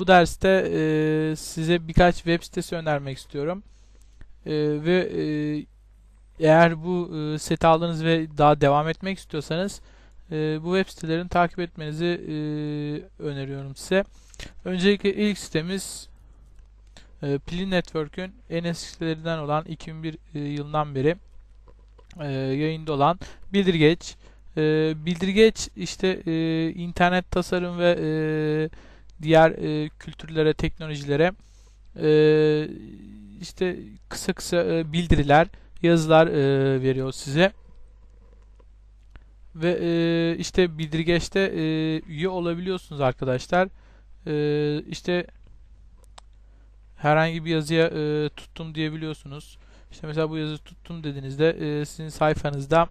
Bu derste e, size birkaç web sitesi önermek istiyorum. E, ve e, eğer bu e, seti aldınız ve daha devam etmek istiyorsanız e, bu web sitelerini takip etmenizi e, öneriyorum size. Öncelikle ilk sitemiz e, Plin Network'ün en eskilerinden olan 2001 e, yılından beri e, yayında olan Bildirgeç. E, Bildirgeç işte e, internet tasarım ve e, diğer e, kültürlere, teknolojilere e, işte kısa kısa e, bildiriler, yazılar e, veriyor size. Ve e, işte Bildirgeç'te e, üye olabiliyorsunuz arkadaşlar. E, işte herhangi bir yazıya e, tuttum diyebiliyorsunuz. İşte mesela bu yazı tuttum dediğinizde e, sizin sayfanızda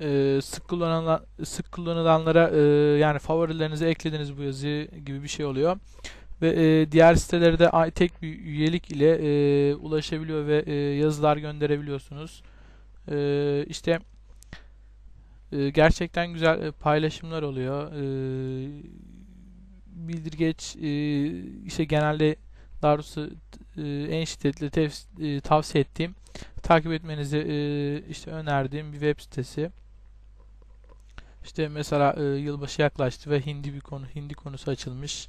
e, sık kullanılan sık kullanılanlara e, yani favorilerinize eklediniz bu yazıyı gibi bir şey oluyor. Ve e, diğer sitelere de tek bir üyelik ile e, ulaşabiliyor ve e, yazılar gönderebiliyorsunuz. E, işte e, gerçekten güzel e, paylaşımlar oluyor. E, bildirgeç e, işte genelde daha e, en şiddetli tevs- e, tavsiye ettiğim takip etmenizi e, işte önerdiğim bir web sitesi. İşte mesela e, yılbaşı yaklaştı ve hindi bir konu hindi konusu açılmış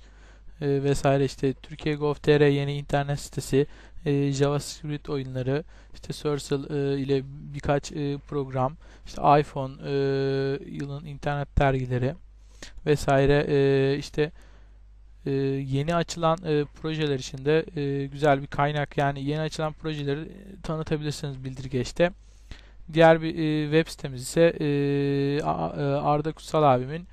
e, vesaire işte Türkiye Gov.tr yeni internet sitesi, e, JavaScript oyunları, işte Surcell e, ile birkaç e, program, işte iPhone e, yılın internet dergileri vesaire e, işte e, yeni açılan e, projeler içinde e, güzel bir kaynak yani yeni açılan projeleri tanıtabilirsiniz Bildirgeç'te. Diğer bir e, web sitemiz ise e, e, Arda Kutsal abimin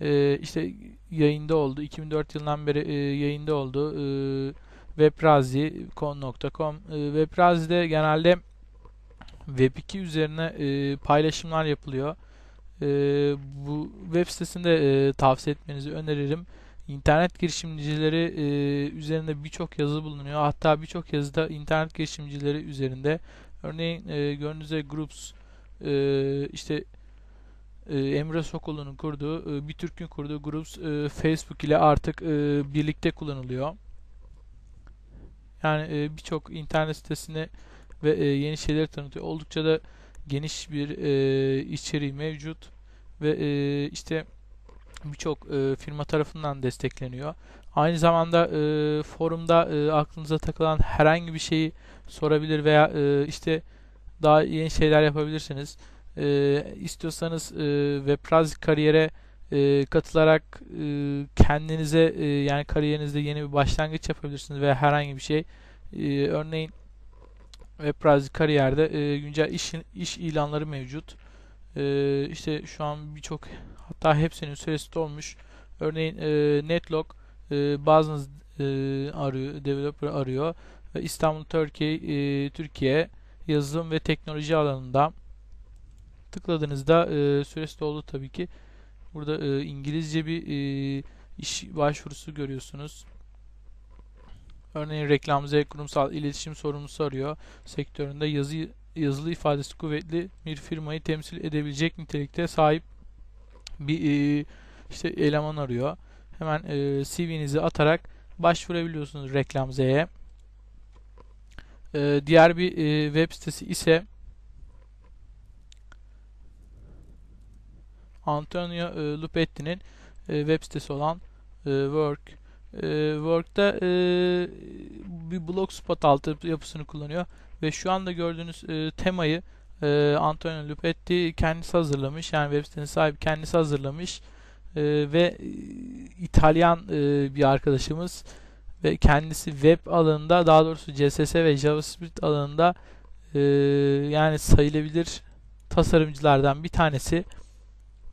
e, işte yayında oldu. 2004 yılından beri e, yayında oldu. E, webrazi.com e, Webrazi'de genelde Web2 üzerine e, paylaşımlar yapılıyor. E, bu web sitesinde e, tavsiye etmenizi öneririm. İnternet girişimcileri e, üzerinde birçok yazı bulunuyor. Hatta birçok yazıda internet girişimcileri üzerinde. Örneğin e, üzere Groups e, işte e, Emre Sokol'un kurduğu, e, bir Türk'ün kurduğu Groups e, Facebook ile artık e, birlikte kullanılıyor. Yani e, birçok internet sitesini ve e, yeni şeyleri tanıtıyor. Oldukça da geniş bir e, içeriği mevcut ve e, işte birçok e, firma tarafından destekleniyor. Aynı zamanda e, forumda e, aklınıza takılan herhangi bir şeyi sorabilir veya e, işte daha yeni şeyler yapabilirsiniz. E, istiyorsanız e, Webraz kariyere e, katılarak e, kendinize e, yani kariyerinizde yeni bir başlangıç yapabilirsiniz veya herhangi bir şey. E, örneğin Webraz kariyerde e, güncel iş, iş ilanları mevcut. E, işte şu an birçok hatta hepsinin süresi dolmuş. Örneğin e, Netlog e, bazınız e, arıyor, developer arıyor ve İstanbul Türkiye e, Türkiye yazılım ve teknoloji alanında tıkladığınızda e, süresi doldu tabii ki. Burada e, İngilizce bir e, iş başvurusu görüyorsunuz. Örneğin reklam, Z kurumsal iletişim sorumlusu arıyor. Sektöründe yazı yazılı ifadesi kuvvetli bir firmayı temsil edebilecek nitelikte sahip bir e, işte eleman arıyor. Hemen e, CV'nizi atarak başvurabiliyorsunuz Reklam Z'ye. E, diğer bir e, web sitesi ise Antonio e, Lupetti'nin e, web sitesi olan e, Work. E, Work'ta e, bir blogspot altı yapısını kullanıyor ve şu anda gördüğünüz e, temayı e, Antonio Lupetti kendisi hazırlamış. Yani web sitenin sahibi kendisi hazırlamış. E, ve e, İtalyan e, bir arkadaşımız ve kendisi web alanında daha doğrusu CSS ve JavaScript alanında e, yani sayılabilir tasarımcılardan bir tanesi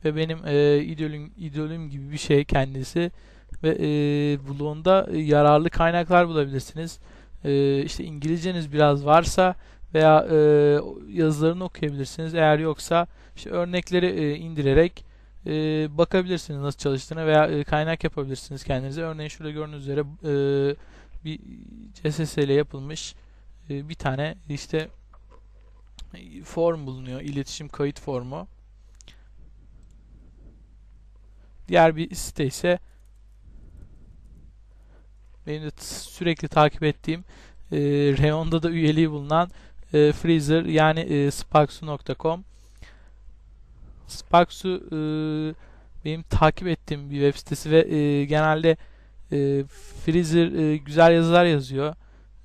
ve benim e, idolüm, idolüm gibi bir şey kendisi ve e, blogunda yararlı kaynaklar bulabilirsiniz. E, işte İngilizceniz biraz varsa veya e, yazılarını okuyabilirsiniz. Eğer yoksa işte örnekleri e, indirerek e, bakabilirsiniz nasıl çalıştığına veya e, kaynak yapabilirsiniz kendinize. Örneğin şurada gördüğünüz üzere e, bir CSS ile yapılmış e, bir tane işte form bulunuyor. İletişim kayıt formu. Diğer bir site ise benim de sürekli takip ettiğim e, reyonda da üyeliği bulunan e, Freezer yani e, sparksu.com Sparksu e, benim takip ettiğim bir web sitesi ve e, genelde e, Freezer e, güzel yazılar yazıyor.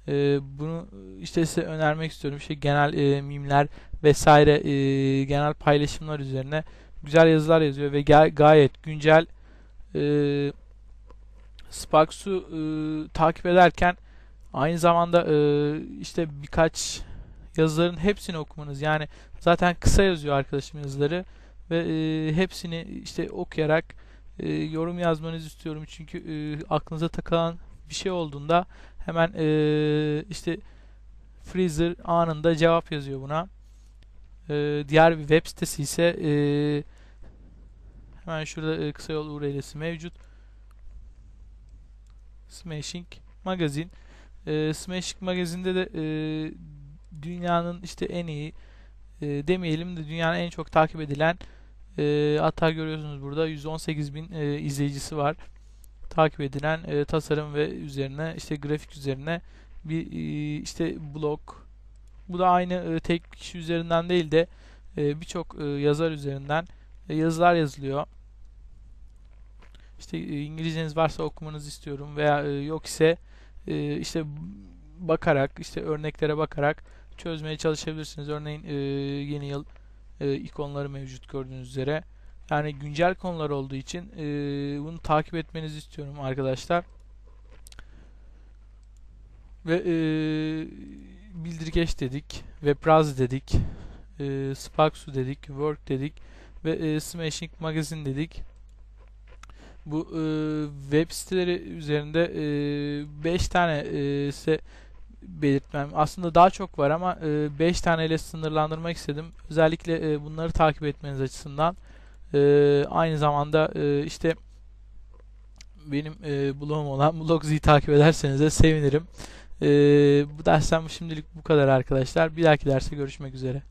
E, bunu işte size önermek istiyorum. İşte genel e, mimler vesaire e, genel paylaşımlar üzerine güzel yazılar yazıyor ve ga- gayet güncel e, Sparks'u e, takip ederken aynı zamanda e, işte birkaç yazıların hepsini okumanız yani zaten kısa yazıyor arkadaşım yazıları ve e, hepsini işte okuyarak e, yorum yazmanızı istiyorum çünkü e, aklınıza takılan bir şey olduğunda hemen e, işte Freezer anında cevap yazıyor buna. E, diğer bir web sitesi ise e, hemen şurada e, kısa yol URL'si mevcut. Smashing Magazine. E, Smashing Magazine'de de e, dünyanın işte en iyi e, demeyelim de dünyanın en çok takip edilen e, hatta görüyorsunuz burada 118 bin e, izleyicisi var. Takip edilen e, tasarım ve üzerine işte grafik üzerine bir e, işte blog. Bu da aynı e, tek kişi üzerinden değil de e, birçok e, yazar üzerinden e, yazılar yazılıyor. İşte e, İngilizceniz varsa okumanızı istiyorum veya e, yok ise e, işte bakarak işte örneklere bakarak çözmeye çalışabilirsiniz. Örneğin yeni yıl ikonları mevcut gördüğünüz üzere. Yani güncel konular olduğu için bunu takip etmenizi istiyorum arkadaşlar. Ve Bildirgeç dedik, Webraz dedik, Sparksu dedik, Work dedik ve Smashing Magazine dedik. Bu e, web siteleri üzerinde 5 tane e, size belirtmem. Aslında daha çok var ama 5 taneyle sınırlandırmak istedim. Özellikle e, bunları takip etmeniz açısından. E, aynı zamanda e, işte benim e, blogum olan Blogzy'yi takip ederseniz de sevinirim. E, bu dersten şimdilik bu kadar arkadaşlar. Bir dahaki derste görüşmek üzere.